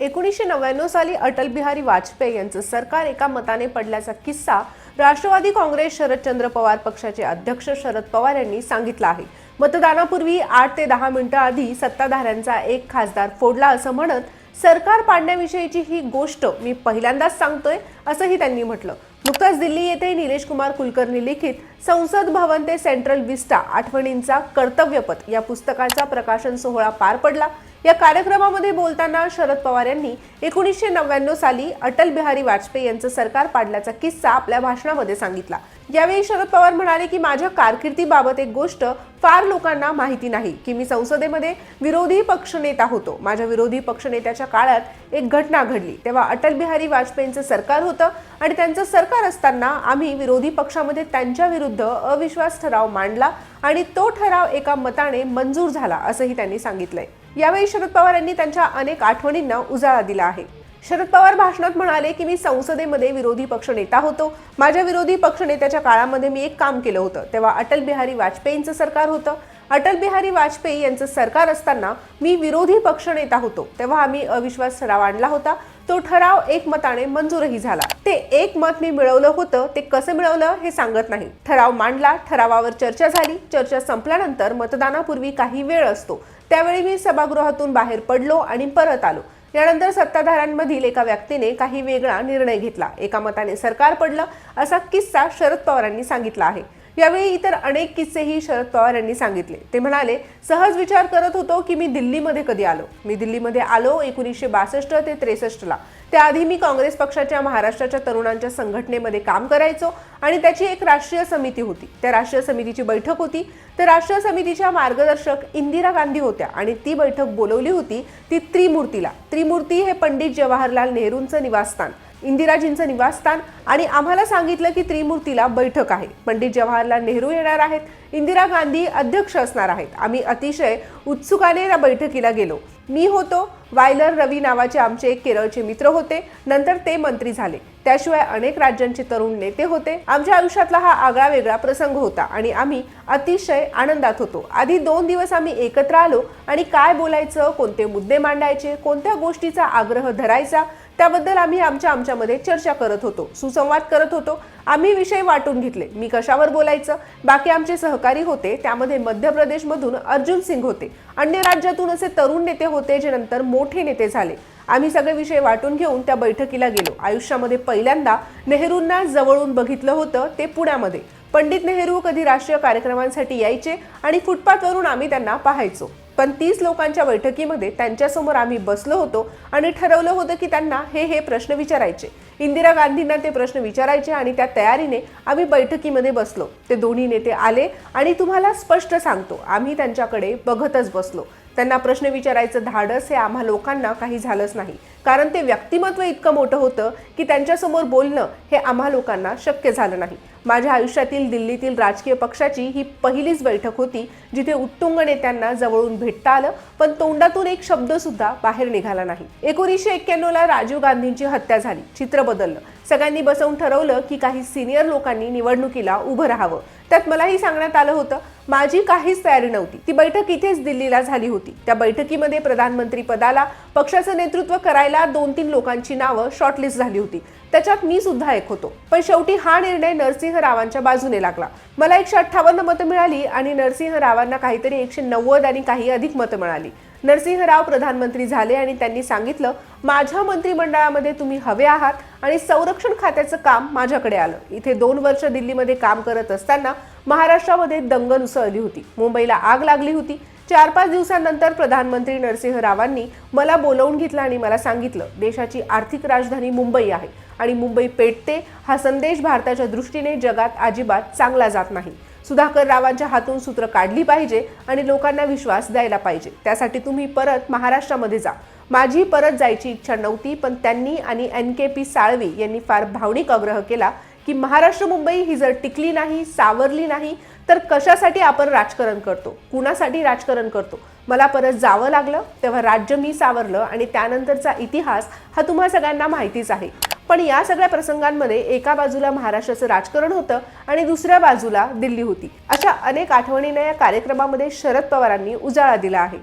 एकोणीसशे नव्याण्णव साली अटल बिहारी वाजपेयी यांचं सरकार एका मताने पडल्याचा किस्सा राष्ट्रवादी काँग्रेस शरदचंद्र पवार पक्षाचे अध्यक्ष शरद पवार यांनी सांगितला आहे. मतदानापूर्वी आठ ते दहा मिनिटं आधी सत्ताधाऱ्यांचा एक खासदार फोडला असं म्हणत सरकार पाडण्याविषयीची ही गोष्ट मी पहिल्यांदाच सांगतोय असंही त्यांनी म्हटलं. नुकताच दिल्ली येथे निलेश कुमार कुलकर्णी लिखित संसद भवन ते सेंट्रल विस्टा आठवणींचा कर्तव्यपथ या पुस्तकाचा प्रकाशन सोहळा पार पडला. या कार्यक्रमामध्ये बोलताना शरद पवार यांनी एकोणीसशे नव्याण्णव साली अटल बिहारी वाजपेयी यांचं सरकार पाडल्याचा किस्सा आपल्या भाषणामध्ये सांगितला. यावेळी शरद पवार म्हणाले की माझ्या कारकिर्दीबाबत एक गोष्ट फार लोकांना माहिती नाही की मी संसदेमध्ये विरोधी पक्षनेता होतो. माझ्या विरोधी पक्षनेत्याच्या काळात एक घटना घडली. तेव्हा अटल बिहारी वाजपेयींचं सरकार होतं आणि त्यांचं सरकार असताना आम्ही विरोधी पक्षामध्ये त्यांच्या विरुद्ध अविश्वास ठराव मांडला आणि तो ठराव एका मताने मंजूर झाला असंही त्यांनी सांगितलंय. यावेळी शरद पवार यांनी त्यांच्या अनेक आठवणींना उजाळा दिला आहे. शरद पवार भाषणात म्हणाले की मी संसदेमध्ये विरोधी पक्ष नेता होतो. माझ्या विरोधी पक्षनेत्याच्या काळामध्ये मी एक काम केलं होतं. तेव्हा अटल बिहारी वाजपेयींचं सरकार होतं. अटल बिहारी वाजपेयी यांचं सरकार असताना मी विरोधी पक्षनेता होतो. तेव्हा आम्ही अविश्वास ठराव आणला होता. तो ठराव एकमताने मंजूरही झाला. ते एक मत मी मिळवलं होतं ते कसं मिळवलं हे सांगत नाही. ठराव मांडला ठरावावर चर्चा झाली. चर्चा संपल्यानंतर मतदानापूर्वी काही वेळ असतो. त्यावेळी मी सभागृहातून बाहेर पडलो आणि परत आलो. यानंतर सत्ताधाऱ्यांमधील एका व्यक्तीने काही वेगळा निर्णय घेतला. एका मताने सरकार पडलं असा किस्सा शरद पवारांनी सांगितला आहे. यावेळी इतर अनेक किस्सेही शरद पवार यांनी सांगितले. ते म्हणाले सहज विचार करत होतो की मी दिल्लीमध्ये कधी आलो. मी दिल्लीमध्ये आलो एकोणीसशे बासष्ट ते त्रेसष्टला त्याआधी मी काँग्रेस पक्षाच्या महाराष्ट्राच्या तरुणांच्या संघटनेमध्ये काम करायचो आणि त्याची एक राष्ट्रीय समिती होती. त्या राष्ट्रीय समितीची बैठक होती. तर राष्ट्रीय समितीच्या मार्गदर्शक इंदिरा गांधी होत्या आणि ती बैठक बोलवली होती ती त्रिमूर्तीला. त्रिमूर्ती हे पंडित जवाहरलाल नेहरूंचं निवासस्थान. इंदिराजींचं निवासस्थान आणि आम्हाला सांगितलं की त्रिमूर्तीला बैठक आहे. पंडित जवाहरलाल नेहरू येणार आहेत. इंदिरा गांधी अध्यक्ष असणार आहेत. आम्ही अतिशय उत्सुकाने या बैठकीला गेलो. मी होतो वायलर रवी नावाचे आमचे एक केरळचे मित्र होते. नंतर ते मंत्री झाले. त्याशिवाय अनेक राज्यांचे तरुण नेते होते. आमच्या आयुष्यातला हा आगळा वेगळा प्रसंग होता आणि आम्ही अतिशय आनंदात होतो. आधी दोन दिवस आम्ही एकत्र आलो आणि काय बोलायचं कोणते मुद्दे मांडायचे कोणत्या गोष्टीचा आग्रह धरायचा त्याबद्दल आम्ही आमच्या आमच्यामध्ये चर्चा करत होतो सुसंवाद करत होतो. आम्ही विषय वाटून घेतले. मी कशावर बोलायचं? बाकी आमचे सहकारी होते. त्यामध्ये मध्य प्रदेशमधून अर्जुन सिंग होते. अन्य राज्यातून असे तरुण नेते होते जे नंतर मोठे नेते झाले. आम्ही सगळे विषय वाटून घेऊन त्या बैठकीला गेलो. आयुष्यामध्ये पहिल्यांदा नेहरूंना जवळून बघितलं होतं ते पुण्यामध्ये. पंडित नेहरू कधी राष्ट्रीय कार्यक्रमांसाठी यायचे आणि फुटपाथवरून आम्ही त्यांना पाहायचो. पण तीस लोकांच्या बैठकीमध्ये त्यांच्यासमोर आम्ही बसलो होतो आणि ठरवलं होतं की त्यांना हे हे प्रश्न विचारायचे. इंदिरा गांधींना ते प्रश्न विचारायचे आणि त्या तयारीने आम्ही बैठकीमध्ये बसलो. ते दोन्ही नेते आले आणि तुम्हाला स्पष्ट सांगतो आम्ही त्यांच्याकडे बघतच बसलो. त्यांना प्रश्न विचारायचं धाडस हे आम्हा लोकांना काही झालंच नाही. कारण ते व्यक्तिमत्व इतकं मोठं होतं की त्यांच्यासमोर बोलणं हे आम्हा लोकांना शक्य झालं नाही. माझ्या आयुष्यातील दिल्लीतील राजकीय पक्षाची ही पहिलीच बैठक होती जिथे उत्तुंग नेत्यांना जवळून भेटता आलं पण तोंडातून एक शब्द सुद्धा बाहेर निघाला नाही. एकोणीसशे एक्क्याण्णव ला राजीव गांधींची हत्या झाली चित्र बदललं. सगळ्यांनी बसवून ठरवलं की काही सिनियर लोकांनी निवडणुकीला उभं राहावं. त्यात मलाही सांगण्यात आलं होतं माझी काहीच तयारी नव्हती. ती बैठक इथेच दिल्लीला झाली होती. त्या बैठकीमध्ये प्रधानमंत्री पदाला पक्षाचं नेतृत्व करायला दोन तीन लोकांची नावं शॉर्टलिस्ट झाली होती. त्याच्यात मी सुद्धा एक होतो. पण शेवटी हा निर्णय नरसिंह रावांच्या बाजूने लागला. मला एकशे अठ्ठावन्न मतं मिळाली आणि नरसिंह रावांना काहीतरी एकशे नव्वद आणि काही अधिक मतं मिळाली. नरसिंहराव प्रधानमंत्री झाले आणि त्यांनी सांगितलं माझ्या मंत्रिमंडळामध्ये तुम्ही हवे आहात आणि संरक्षण खात्याचं काम माझ्याकडे आलं. इथे दोन वर्ष दिल्लीमध्ये काम करत असताना महाराष्ट्रामध्ये दंगल उसळली होती. मुंबईला आग लागली होती. चार पाच दिवसांनंतर प्रधानमंत्री नरसिंह रावांनी मला बोलवून घेतलं आणि मला सांगितलं देशाची आर्थिक राजधानी मुंबई आहे आणि मुंबई पेटते हा संदेश भारताच्या दृष्टीने जगात अजिबात चांगला जात नाही. सुधाकर रावांच्या हातून सूत्र काढली पाहिजे आणि लोकांना विश्वास द्यायला पाहिजे. त्यासाठी तुम्ही परत महाराष्ट्रामध्ये जा. माझी परत जायची इच्छा नव्हती पण त्यांनी आणि एन के पी साळवी यांनी फार भावनिक आग्रह केला की महाराष्ट्र मुंबई ही जर टिकली नाही सावरली नाही तर कशासाठी आपण राजकारण करतो? कुणासाठी राजकारण करतो? मला परत जावं लागलं तेव्हा राज्य मी सावरलं आणि त्यानंतरचा इतिहास हा तुम्हा सगळ्यांना माहितीच आहे. पण या सगळ्या प्रसंगांमध्ये एका बाजूला महाराष्ट्राचं राजकारण होतं आणि दुसऱ्या बाजूला दिल्ली होती. अशा अनेक आठवणींना या कार्यक्रमामध्ये शरद पवारांनी उजाळा दिला आहे.